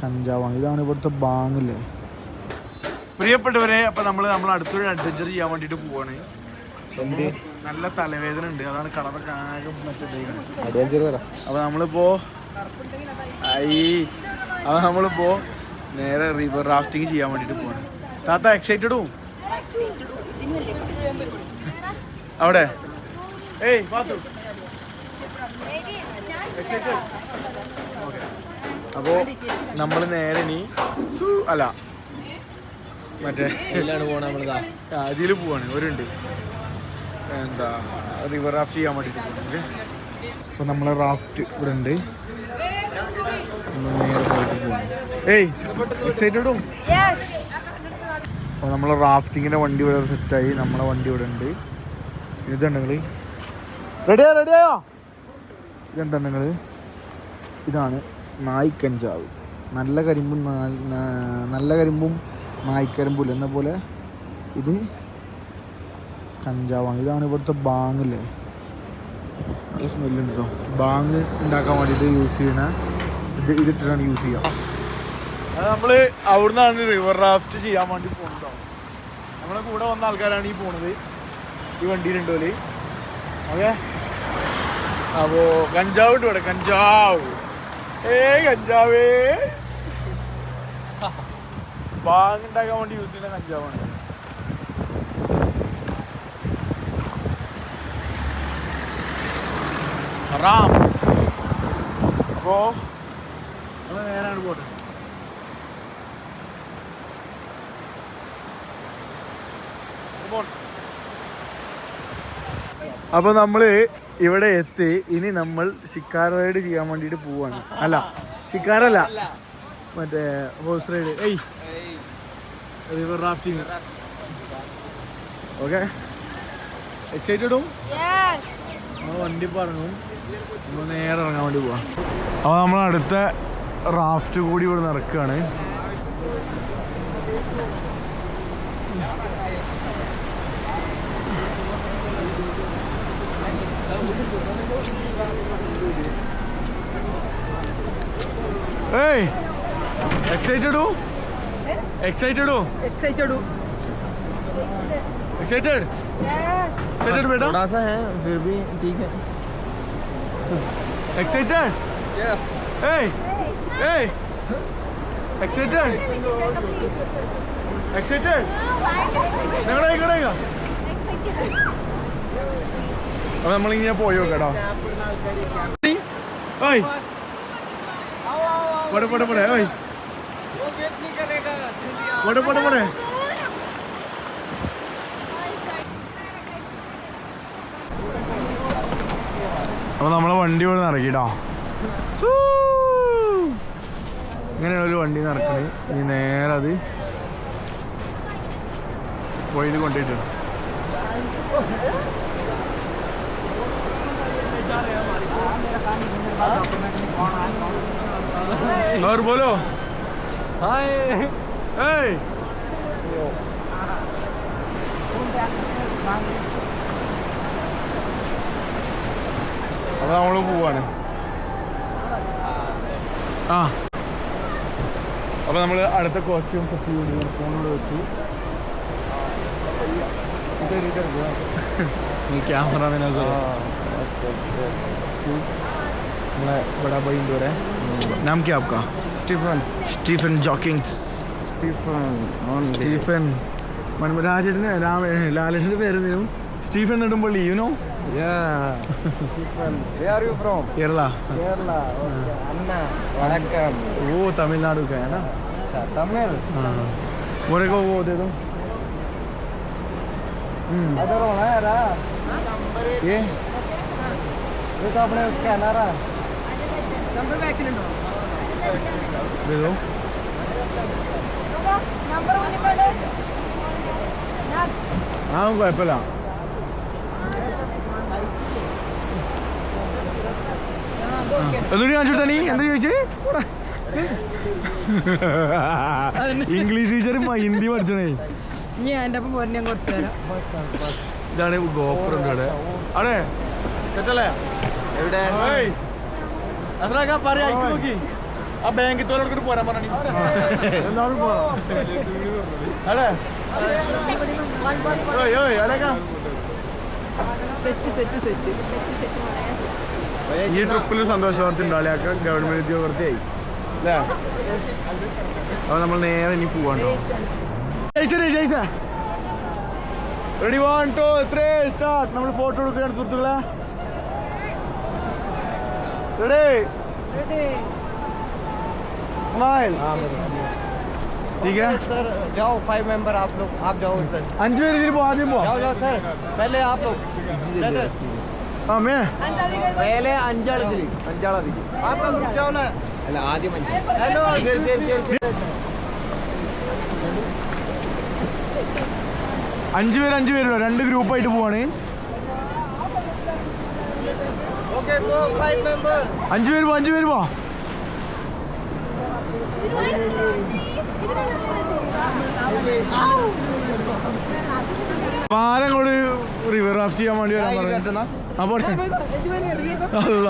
കഞ്ചാവാണ്. ഇതാണ് ഇവിടുത്തെ ബാങ്ങില്ലേ പ്രിയപ്പെട്ടവരെ അപ്പൊ നമ്മൾ നമ്മൾ അടുത്തൊരു അഡ്വഞ്ചർ ചെയ്യാൻ വേണ്ടിട്ട് പോവാണ്. നല്ല തലവേദന ഉണ്ട്. അതാണ് കളറൊക്കെ ആകെ മറ്റേ അഡ്വഞ്ചർ വരാം. അപ്പൊ നമ്മളിപ്പോ ഈ അപ്പൊ നമ്മളിപ്പോ നേരെ റിവർ റാഫ്റ്റിംഗ് ചെയ്യാൻ വേണ്ടിട്ട് പോവാണ്. താത്ത എക്സൈറ്റഡും അവിടെ? ഏയ് പാത്തു. എക്സൈറ്റഡ് അപ്പോ നമ്മൾ നേരെ നീ സു അല്ല. മറ്റേ അതിൽ പോവാണ്. ഒരുണ്ട് എന്താ റിവർ റാഫ്റ്റ് ചെയ്യാൻ വേണ്ടിട്ട് ഓക്കെ അപ്പൊ നമ്മളെ റാഫ്റ്റ് ഇവിടെ ഉണ്ട്. ഏയ് എക്സൈറ്റഡും അപ്പോൾ നമ്മളെ റാഫ്റ്റിങ്ങിന്റെ വണ്ടി ഇവിടെ സെറ്റായി. നമ്മളെ വണ്ടി ഇവിടെ ഉണ്ട്. ഇതുണ്ട് നിങ്ങൾ റെഡിയാ റെഡിയായോ ഇതെന്താണ് നിങ്ങൾ ഇതാണ്. നായ്ക്കഞ്ചാവ്. നല്ല കരിമ്പും നല്ല കരിമ്പും നായ്ക്കരിമ്പും എന്ന പോലെ ഇത് കഞ്ചാവാണ്. ഇതാണ് ഇവിടുത്തെ ബാങ്ങില്ലേ നല്ല സ്മെല്ലുണ്ട് കേട്ടോ ബാങ് ഉണ്ടാക്കാൻ വേണ്ടിയിട്ട് യൂസ് ചെയ്യണ ഇത് ഇതിട്ടിട്ടാണ് യൂസ് ചെയ്യുക നമ്മൾ അവിടുന്നാണ് റിവർ റാഫ്റ്റ് ചെയ്യാൻ വേണ്ടി പോകുന്നത് നമ്മളെ കൂടെ വന്ന ആൾക്കാരാണ് ഈ പോണത്. ഈ വണ്ടി ഓക്കെ? അപ്പോ കഞ്ചാവ് ഇട്ട് കഞ്ചാവ്. ഏ കഞ്ചാവേ. ബാങ് ഉണ്ടാക്കാൻ വേണ്ടി യൂസ് ചെയ്യുന്ന കഞ്ചാവാണ്. റാം. അപ്പോ നമ്മൾ നേരാണ് പോട്ടെ. അപ്പൊ നമ്മൾ ഇവിടെ എത്തി ഇനി നമ്മൾ ഷിക്കാർ റൈഡ് ചെയ്യാൻ വേണ്ടിട്ട് പോവാണ്. അല്ല ഷിക്കാറല്ല മറ്റേ ഹോഴ്സ് റൈഡ് ഏയ്. റിവർ റാഫ്റ്റിംഗ് ഓക്കെ എക്സൈറ്റഡും നമ്മൾ വണ്ടി പറഞ്ഞു. നമ്മൾ നേരെ ഇറങ്ങാൻ വേണ്ടി പോവാം. അപ്പോൾ നമ്മൾ അടുത്ത റാഫ്റ്റ് കൂടി ഇവിടെ നടക്കുകയാണ് Hey! Excited हो? Excited हो? Excited हो. Excited? Yes. Excited बेटा? थोड़ा सा है, फिर भी ठीक है. Excited? Yeah. Hey! Hey! Excited? Excited? Excited? Excited? അപ്പൊ നമ്മളിങ്ങനെ പോയോ കേട്ടോ ഓയ് പോടെ പോടെ പോടെ ഓയ് പോടെ പോടെ പോടെ. അപ്പൊ നമ്മളെ വണ്ടി ഇവിടെ ഇറക്കിട്ടോ. ഇങ്ങനെ ഒരു വണ്ടി നിറക്കണേ ഇനി നേരെ അത് പോയിട്ട് കൊണ്ടിട്ട് और बोलो हाय ഏയ് അപ്പൊ നമ്മള് പോവാണ് ആ അപ്പൊ നമ്മള് അടുത്ത കോസ്റ്റ്യൂം സെറ്റ് ചെയ്തു ഫോണോട് വെച്ചു ക്യാമറ हमारा बड़ा भाई इंदौर है नाम क्या आपका സ്റ്റിഫൻ സ്റ്റീഫൻ ജോക്കിങ്സ് സ്റ്റീഫൻ സ്റ്റീഫൻ മൺ- രാജേട്ടന് രാമ ലാലേട്ടന്റെ പേരെന്തിനും സ്റ്റീഫൻ ഇടുമ്പോൾ you know Yeah. Stephen. Where are you from? Kerala Kerala. Okay. Anna. Vanakkam. ഓ തമിഴ്നാട് ഒക്കെ ആണ് Sa- Tamil. ഓരൊക്കെ ഓതേതോ अदर होना है रा ये ये तो अपने उसका है ना रहा ആ കുഴപ്പമില്ല. എന്തൊരു കാണിച്ചു നീ? എന്താ ചോദിച്ചേ? English teacher Hindi പഠിച്ചണേ. ഇനി എന്റെ ഒപ്പം പോരി ഞാൻ കുറച്ച് തരാം ഇതാണ് ഗോപുരം അവിടെ. അവിടെ സെറ്റല്ലേ? എവിടെ? അസറാക്ക പറയാ നോക്കി. ആ ബാങ്കിൽ തോലോട്ട് പോരാൻ പറഞ്ഞു. എല്ലാവരും പോകാം ഓയ് ഓയ് അലക്കാ. Set set set. ഈ ട്രിപ്പിൽ സന്തോഷ വാർത്ത ഉണ്ടാളിയാക്ക ഗവൺമെന്റ് ഉദ്യോഗസ്ഥയായി അല്ലേ? അപ്പൊ നമ്മൾ നേരെ ഇനി പോവാണ്ടോ ready one two three start നമ്മൾ ഫോട്ടോ എടുക്കുകയാണ് സുഹൃത്തുക്കളെ. റെഡി സ്മൈൽ ठीक है सर जाओ फाइव मेंबर आप लोग आप जाओ सर അഞ്ചു പേര് ഇതിൽ പോ ആദ്യം പോ जाओ जाओ सर पहले आप लोग ब्रदर ആ മേ पहले अंजल अंजल आपका ग्रुप जाओ ना हेलो അഞ്ചു പേര് അഞ്ചു പേര് രണ്ട് ഗ്രൂപ്പായിട്ട് പോവാണ് അഞ്ചു പേര് പോ അഞ്ചു പേര് പോ. പാലം കൂടി റിവർ റാഫ്റ്റ് ചെയ്യാൻ വേണ്ടി വരാൻ പറഞ്ഞു? അപ്പൊ അല്ല.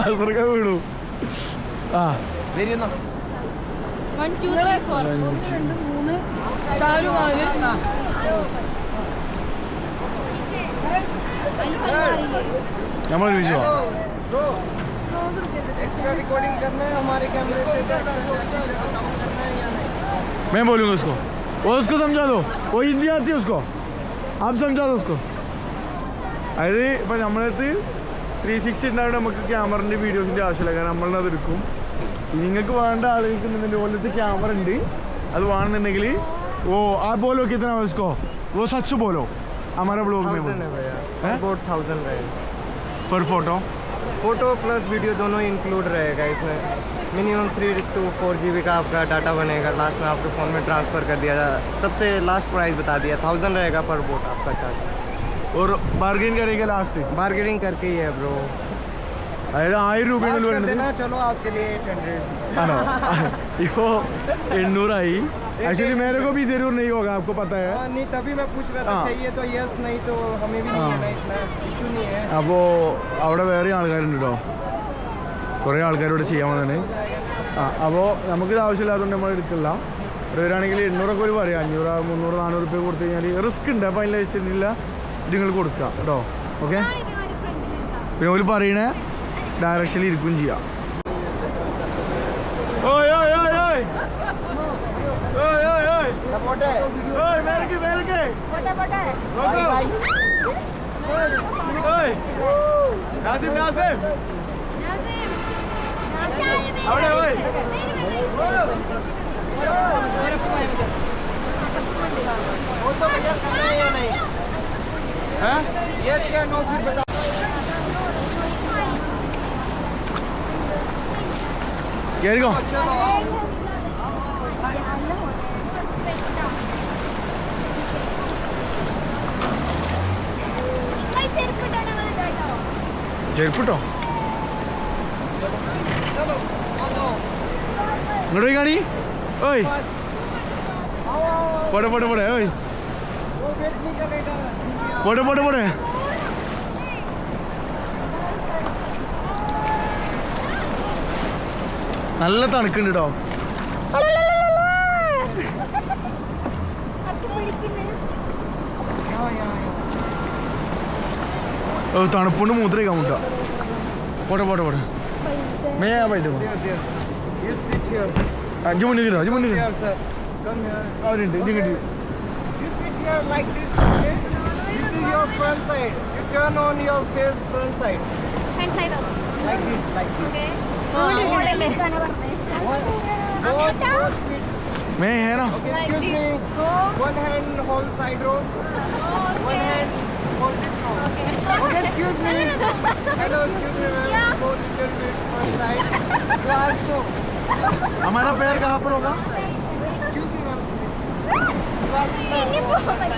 അത്രക്ക വീണു. ആ. വൺ या नहीं मैं बोलूंगा उसको वो उसको समझा दो वो हिंदी आती है उसको आप समझा दो उसको അതായത് ഇപ്പം നമ്മളടുത്ത് ത്രീ സിക്സ്റ്റി ഉണ്ടായിട്ട് നമുക്ക് ക്യാമറൻ്റെ വീഡിയോസിൻ്റെ ആവശ്യമില്ല കാരണം നമ്മളത് എടുക്കും ഇനി നിങ്ങൾക്ക് വേണ്ട ആളുകൾക്ക് ഇതിൻ്റെ പോലത്തെ ക്യാമറ ഉണ്ട് അത് വേണമെന്നുണ്ടെങ്കിൽ ഓ ആ बोलो कितना है उसको वो सच बोलो हमारा ब्लॉग में है भैया। पर फ़ोटो फ़ोटो प्लस वीडियो दोनों इंक्लूड रहेगा इसमें। Minimum three to four G का आपका डाटा बनेगा। लास्ट में आपके फ़ोन में ट्रांसफ़र कर दिया सबसे लास्ट प्राइस बता दिया। थाउज़ेंड रहेगा पर बोट आपका चार्ज और बार्गेन करेंगे लास्ट बार्गेनिंग करके ही है ब्रो ಅಯ್ಯೋ ಆಯ್ರು ರೂಪಾಯಿ ಚಲೋ ಆಪ್ಕೆ ಲಿಯೇ 800 ಏನೋ 800 आई। एट हंड्रेड ആണോ ഇപ്പോ എണ്ണൂറായി एक्चुअली मेरे को भी जरूर नहीं होगा आपको पता है हाँ नहीं तभी मैं पूछ रहा था हाँ। चाहिए तो यस नहीं तो हमें भी नहीं है हाँ। ना इतना इशू नहीं है അപ്പോൾ അവിടെ വേറെ ആൾക്കാരുണ്ട് കേട്ടോ കുറേ ആൾക്കാരോട് ചെയ്യാൻ വന്നതാണ് ആ അപ്പോൾ നമുക്കിത് ആവശ്യമില്ലാത്തതുകൊണ്ട് നമ്മൾ എടുക്കില്ല ഇവിടെ വരികയാണെങ്കിൽ എണ്ണൂറൊക്കെ ഒരു പറയാം അഞ്ഞൂറ് മുന്നൂറ് നാനൂറ് രൂപ കൊടുത്തു കഴിഞ്ഞാൽ റിസ്ക് ഉണ്ട് അപ്പോൾ അതിൽ വെച്ചിട്ടില്ല ഇത് നിങ്ങൾ കൊടുക്കുക കേട്ടോ ഓക്കെ പിന്നെ ഒരു പറയണേ ഡയറക്ഷനിൽ ഇരിക്കുകയും ചെയ്യാം ഓയ് ഓയ് ഓയ് ഓയ് टमाटे ओए मेल के मेल के बटा बटा रोको ओए नासिम नासिम नासिम नासिम अबे ओए वो तो भैया करना है या नहीं हैं ये क्या नो फिर बता Here you go. ചെരുപ്പിട്ടോ? ഇങ്ങോട്ട് പോയി കാണി. ഓയ്. പോട്ടെ പോട്ടെ പോട്ടെ ഓയ്. പോട്ടെ പോട്ടെ പോട്ടെ നല്ല തണുക്കുണ്ട് കേട്ടോ തണുപ്പുണ്ട് മൂത്രയ്ക്കാൻ മുട്ട പോട്ടെ പോട്ടെ പോട്ടെ മേ ആ പോയിട്ട് അഞ്ച് മുന്നിൽ കിട്ടോ അഞ്ച് മുന്നിൽ അവരുണ്ട് ഇങ്ങോട്ട് like this. Okay? This is your front side. You turn on your face front side. Front side up. Like this, like this. Okay. मैं है ना excuse me one hand hold side row one hand Okay, excuse me. Hello, excuse me, ma'am. Yeah. Go little bit front side. You also. हमारा पैर कहाँ पर होगा Excuse me, ma'am. You also side.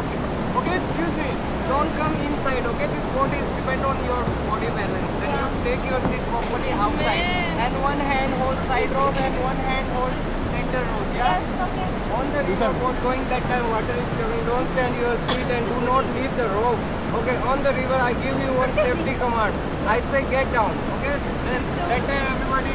Okay. Okay, excuse me. Don't come inside, okay? This boat is depend on your body balance. Then you take your seat properly outside. And one hand hold side rope and one hand hold center rope, yeah? On the river boat going that time water is coming, don't stand your seat and do not leave the rope. Okay, on the river I give you one safety command. I say get down, okay? Then that time everybody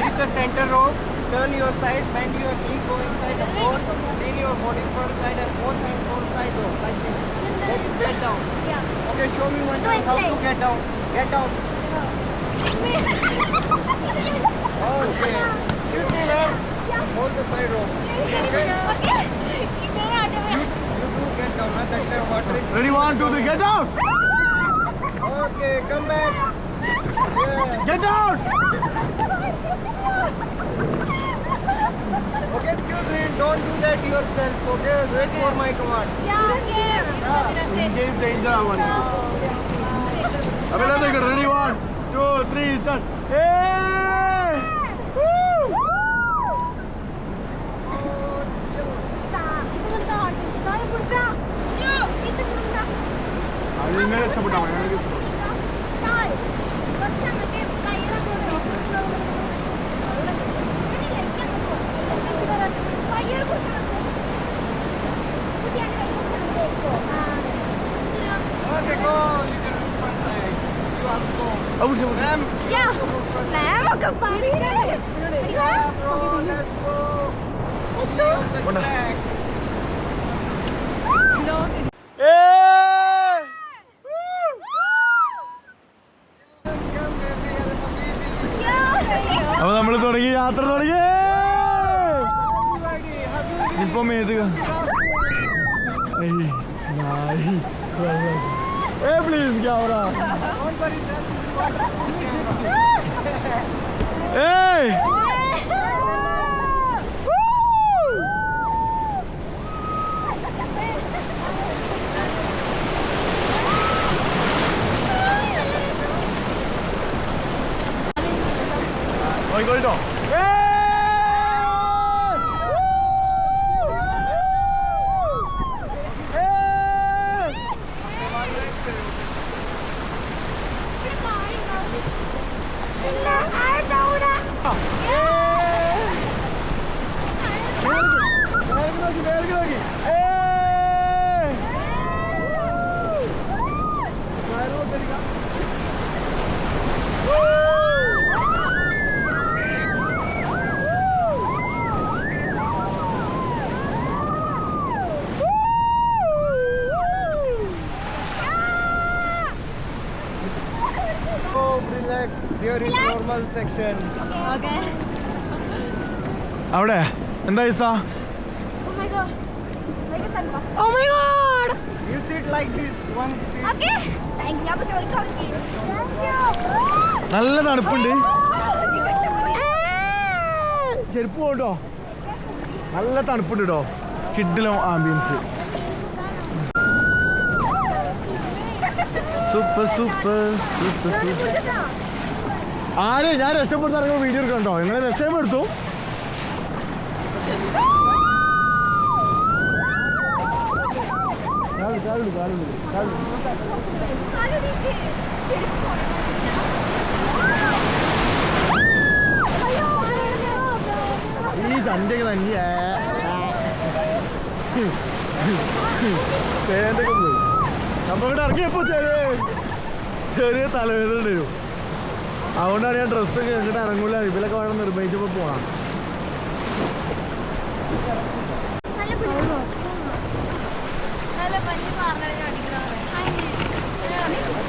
hit the center row, turn your side, bend your knee, go inside the boat, lean your body front side and both hands front side row, like this. Then you get down. Yeah. Okay, show me one time how to get down. Get down. Okay. Excuse me, ma'am. Hold the side rope. Okay? okay. You, you two get down. Huh? That time water is... Ready, one, two, three, get down! Okay, come back. Yeah. Get down! okay, excuse me. Don't do that yourself, okay? Wait okay. for my command. Yeah, okay. Yeah. In case danger, I want Ready, one, two, three, start. Hey! രക്ഷപ്പെട്ടു Okay, go. Little front side. You also. അത് പിടിച്ചോ, പിടിച്ചോ. Ma'am. Yeah. you also go front side. മാമൊക്കെ പഠിക്കേ Yeah, bro. Let's go. Let's go on എന്താ Isa Oh my god. Oh my god. You sit like this. One seat. Okay. Thank you. അപ്പൊ ചോദിക്കാൻ Thank you. നല്ല തണുപ്പുണ്ട് Ah. ചെരുപ്പ് പോട്ടോ നല്ല തണുപ്പുണ്ട് കേട്ടോ കിഡിലോ ambience super super super super ആര് ഞാൻ രക്ഷപ്പെടുത്ത വീഡിയോ എടുക്കണ്ടോ നിങ്ങളെ രക്ഷപ്പെടുത്തു ഈ ചണ്ടയൊക്കെ തന്നെ പേരൊക്കെ പോയി നമ്മ ഇവിടെ ഇറങ്ങിയപ്പോ ചെറിയ ചെറിയ തലവേദന വരും അതുകൊണ്ടാണ് ഞാൻ ഡ്രസ്സൊക്കെ ഇങ്ങോട്ട് ഇറങ്ങൂല ഇതിലൊക്കെ വേണം നിർബന്ധിച്ചപ്പോ പോണം നല്ല വലിയ അറിയാം അടിക്കണേ साथ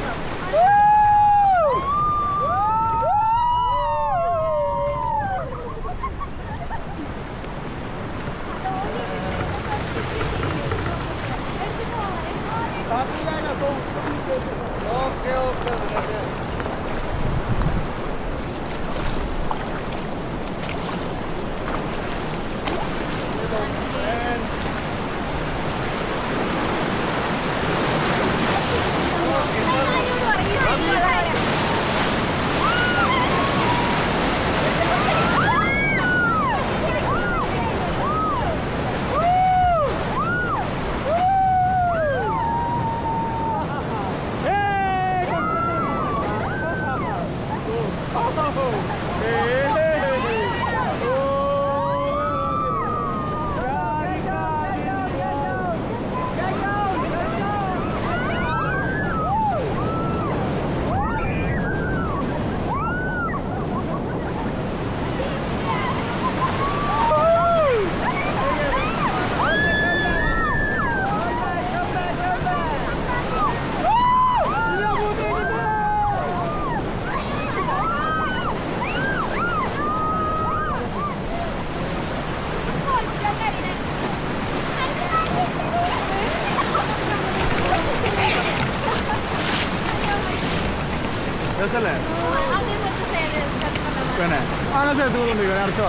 സ്ഥലത്ത് കൊണ്ടുപോയി പറഞ്ഞു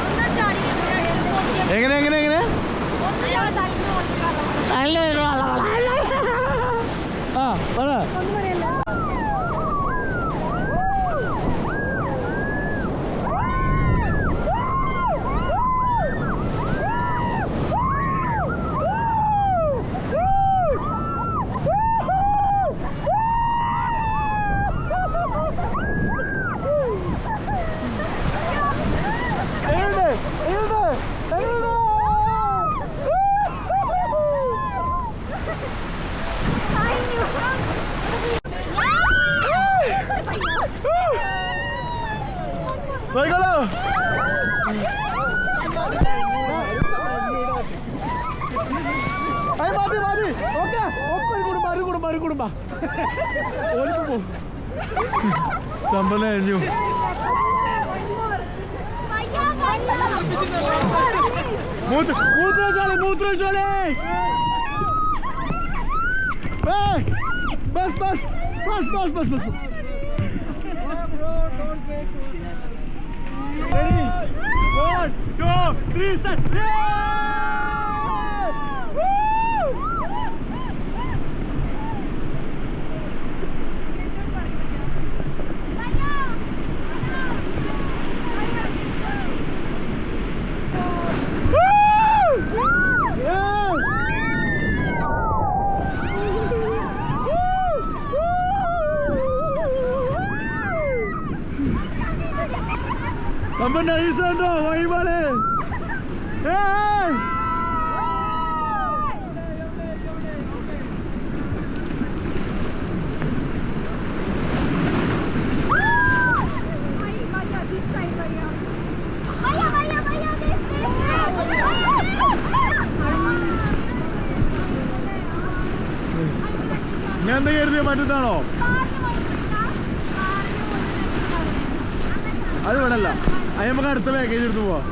ഒന്നും ചാടി എങ്ങനെ എങ്ങനെ എങ്ങനെ ഒന്ന് ചാടി തലയിൽ ആ പറ എവിടെ എവിടെ എവിടെ പോയിക്കോളൂ അയ്യ മതി മതി ഓക്കെ ഒക്കെ ഒരു കുടുംബം ഒരു കുടുംബം ഒരു കുടുംബം ഓലിപ്പോ പോ സംഭവം കഴിഞ്ഞു മൂത്ര മൂത്രശാല മൂത്രശാല bus bus bus bus bus bus Ready? One, two, three, set. നമ്മൾ നൈസുണ്ടോ വഴിപാട് ഞാൻ എന്താ കരുതിയ മറ്റന്നാണോ അത് വേണല്ല അത് നമുക്ക് അടുത്ത പാക്കേജ് എടുത്ത് പോവാം.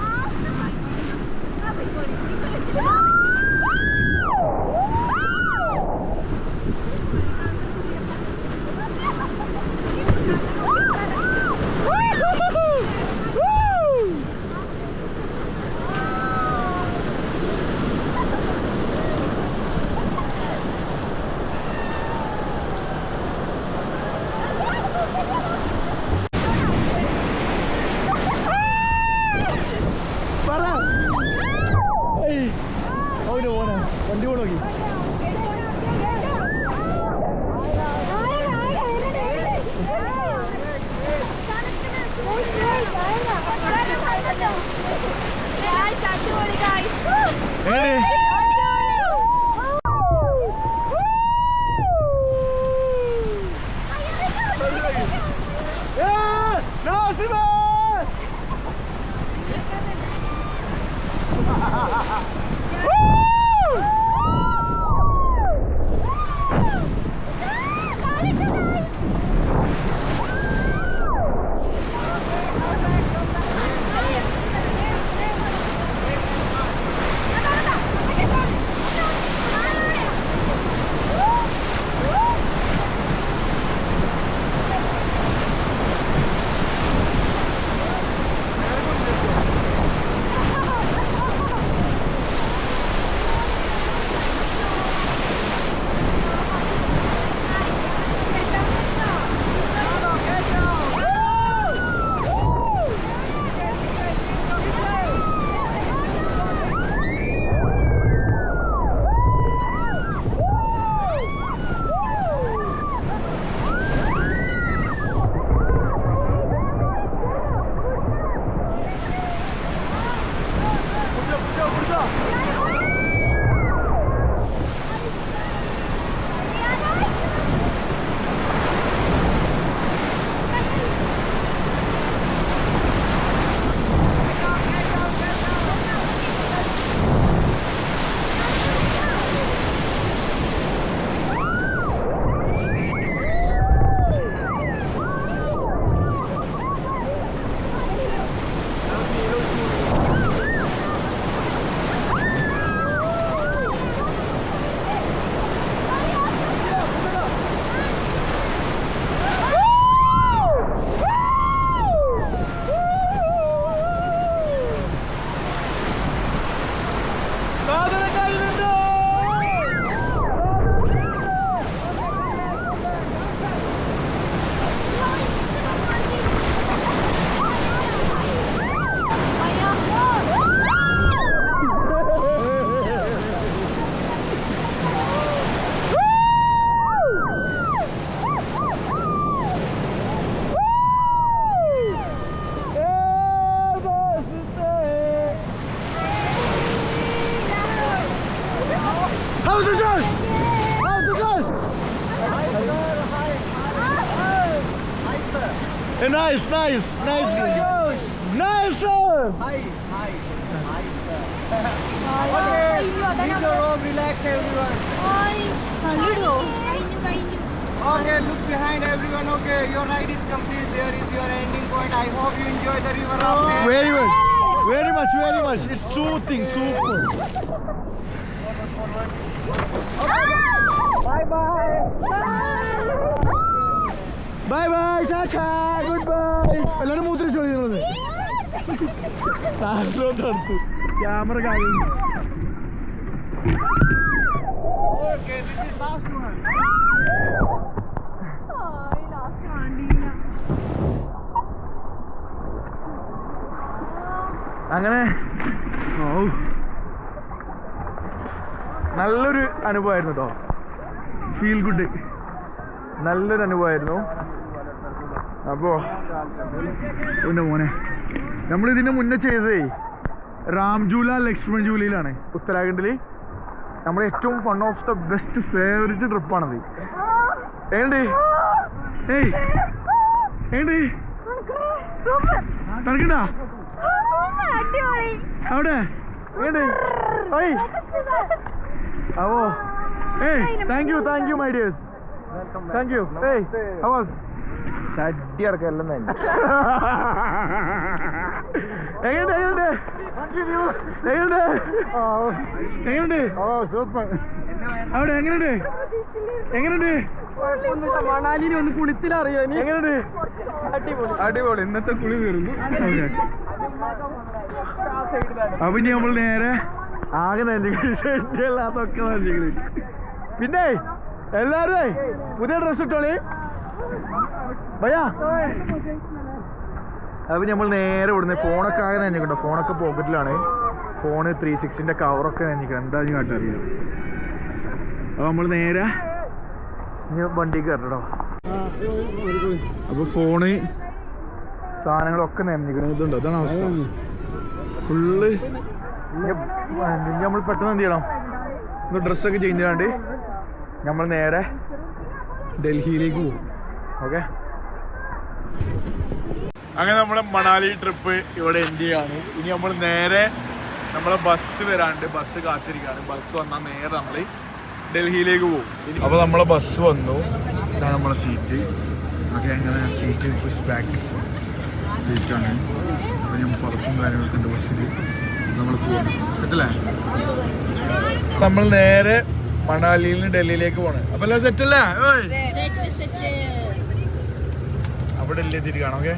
Hey, nice, nice, nice. Oh, nice sir. Hi, hi, hi. okay, leave the room, relax everyone. Hi, Ludo. Okay, look behind everyone. Okay, your ride is complete. There is your ending point. I hope you enjoy the river rafting. Very much, very much, very much. It's soothing, super. Okay. Bye bye. bye. Bye bye good bye എല്ലാവരും മൂത്രം ചോദിക്കുന്നത് camera കാര്യം Okay, this is last one. അങ്ങനെ ഓ നല്ലൊരു അനുഭവമായിരുന്നു കേട്ടോ. Feel good നല്ലൊരു അനുഭവമായിരുന്നു. അപ്പോ പിന്നെ മോനെ. നമ്മൾ ഇതിന്റെ മുന്നേ ചെയ്തതേ രാംജൂല ലക്ഷ്മൺ ജൂലയിലാണ്. ഉത്തരാഖണ്ഡിൽ നമ്മുടെ ഏറ്റവും one of the best favourite ട്രിപ്പാണത് ഏണ്ടി? ഏയ്. അവിടെ. ഏണ്ടി? ഓയ് അവോ ഏയ്. Thank you thank you my dears thank you ഏയ് അവോസ് ചട്ടി അടക്കല്ലെന്ന് എങ്ങനെയുണ്ട്? എങ്ങനെയുണ്ട്? എങ്ങനെയുണ്ട്? എങ്ങനെയുണ്ട്? ഓ സൂപ്പർ അവിടെ എങ്ങനെയുണ്ട്? എങ്ങനെയുണ്ട്? മണാലിനെ ഒന്ന് കുളിച്ചിലറിയോ അറിയോ എങ്ങനെയുണ്ട്? അടിപൊളി. അടിപൊളി. ഇന്നത്തെ കുളി തീർന്നു അപ്പൊ ഇനി നമ്മൾ നേരെ ആകെ ഷെഡിയല്ലാത്തൊക്കെ നന്ദികളി പിന്നെ എല്ലാരും പുതിയ ഡ്രസ് ഇട്ടോളി. ഭയ്യാ. അപ്പൊ നമ്മൾ നേരെ ഇവിടുന്ന് ഫോണൊക്കെ ആകെ നനഞ്ഞിട്ടുണ്ടോ. ഫോണൊക്കെ പോക്കറ്റിലാണ്. ഫോണ് ത്രീ സിക്സിന്റെ കവറൊക്കെ നനഞ്ഞിക്കണം എന്താ ഞാൻ കാട്ടറിയില്ല അപ്പൊ നമ്മൾ നേരെ വണ്ടി കയറട്ടോ അപ്പൊ ഫോണ് സാധനങ്ങളൊക്കെ നനഞ്ഞിക്കണം ഇതുണ്ടോ? അതാണ് അവസ്ഥ. ഫുള്ള് നമ്മൾ പെട്ടെന്ന് എന്ത് ചെയ്യണം? ഡ്രസ്സൊക്കെ ചേഞ്ച് ചെയ്യാണ്ട് നമ്മൾ നേരെ ഡൽഹിയിലേക്ക് പോകും ഓക്കെ? അങ്ങനെ നമ്മുടെ മണാലി ട്രിപ്പ് ഇവിടെ എൻഡ് ചെയ്യാണ്. ഇനി നമ്മൾ നേരെ നമ്മളെ ബസ് വരാണ്ട് ബസ് കാത്തിരിക്കുകയാണ്. ബസ് വന്നാൽ നേരെ നമ്മൾ ഡൽഹിയിലേക്ക് പോകും. അപ്പോൾ നമ്മളെ ബസ് വന്നു. ഇതാണ് നമ്മളെ സീറ്റ് ഓക്കെ അങ്ങനെ സീറ്റ് പുഷ് ബാക്ക് സീറ്റാണ് അപ്പോൾ ഞാൻ പുറത്തും കാര്യങ്ങളൊക്കെ ഉണ്ട് ബസ്സിൽ നമ്മൾ പോകും സെറ്റല്ലേ നമ്മൾ നേരെ മണാലിയിൽ നിന്ന് ഡൽഹിയിലേക്ക് പോകണം അപ്പോൾ എല്ലാം സെറ്റല്ലേ ഓയ് അപ്പോൾ ഡൽഹി എത്തിയിട്ട് കാണാം ഓക്കെ